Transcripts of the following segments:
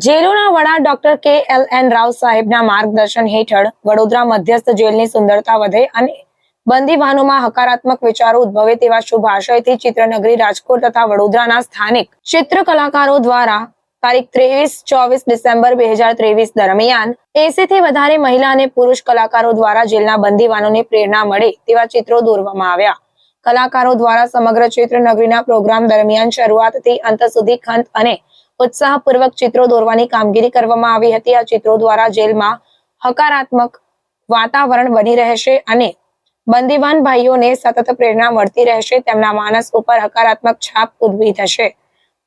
જેલોના વડા ડોક્ટર કે L N Rao સાહેબના માર્ગદર્શન હેઠળ વડોદરા મધ્યસ્થ જેલની સુંદરતા વધે અને બંદીવાનોમાં હકારાત્મક વિચારો ઉદ્ભવે તેવા શુભ આશયથી ચિત્રનગરી રાજકોટ તથા વડોદરાના સ્થાનિક ચિત્ર કલાકારો દ્વારા તારીખ ત્રેવીસ, ચોવીસ ડિસેમ્બર બે હજાર ત્રેવીસ દરમિયાન એસી થી વધારે મહિલા અને પુરુષ કલાકારો દ્વારા જેલના બંદીવાનોને પ્રેરણા મળે તેવા ચિત્રો દોરવામાં આવ્યા. કલાકારો દ્વારા સમગ્ર ચિત્રનગરીના પ્રોગ્રામ દરમિયાન શરૂઆતથી અંત સુધી ખંત અને ઉત્સાહપૂર્વક ચિત્રો દોરવાની કામગીરી કરવામાં આવી હતી. આ ચિત્રો દ્વારા જેલમાં હકારાત્મક વાતાવરણ બની રહેશે અને બંદીવાન ભાઈઓને સતત પ્રેરણા મળતી રહેશે. તેમના માનસ ઉપર હકારાત્મક છાપ ઉદ્ભવી થશે.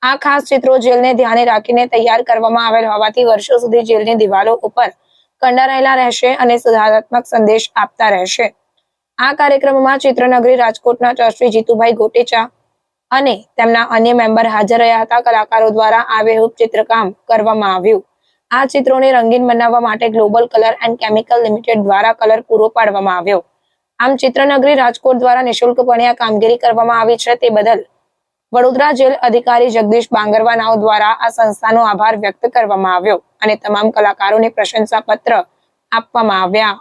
આ ખાસ ચિત્રો જેલને ધ્યાને રાખીને તૈયાર કરવામાં આવેલ હોવાથી વર્ષો સુધી જેલની દિવાલો ઉપર કંડારાયેલા રહેશે અને સુધારાત્મક સંદેશ આપતા રહેશે. આ કાર્યક્રમમાં ચિત્રનગરી રાજકોટના ટ્રસ્ટી જીતુભાઈ ગોટેચા અને તેમના અન્ય મેમ્બર હાજર રહ્યા હતા. કલાકારો દ્વારા આબેહૂબ ચિત્રકામ કરવામાં આવ્યું. આ ચિત્રોને રંગીન બનાવવા માટે global colour and chemical limited દ્વારા કલર પૂરો પાડવામાં આવ્યો. આમ ચિત્રનગરી રાજકોટ દ્વારા નિઃશુલ્કપણે આ કામગીરી કરવામાં આવી છે તે બદલ વડોદરા જેલ અધિકારી જગદીશ બાંગરવા નાવ દ્વારા આ સંસ્થાનો આભાર વ્યક્ત કરવામાં આવ્યો અને તમામ કલાકારોને પ્રશંસા પત્ર આપવામાં આવ્યા.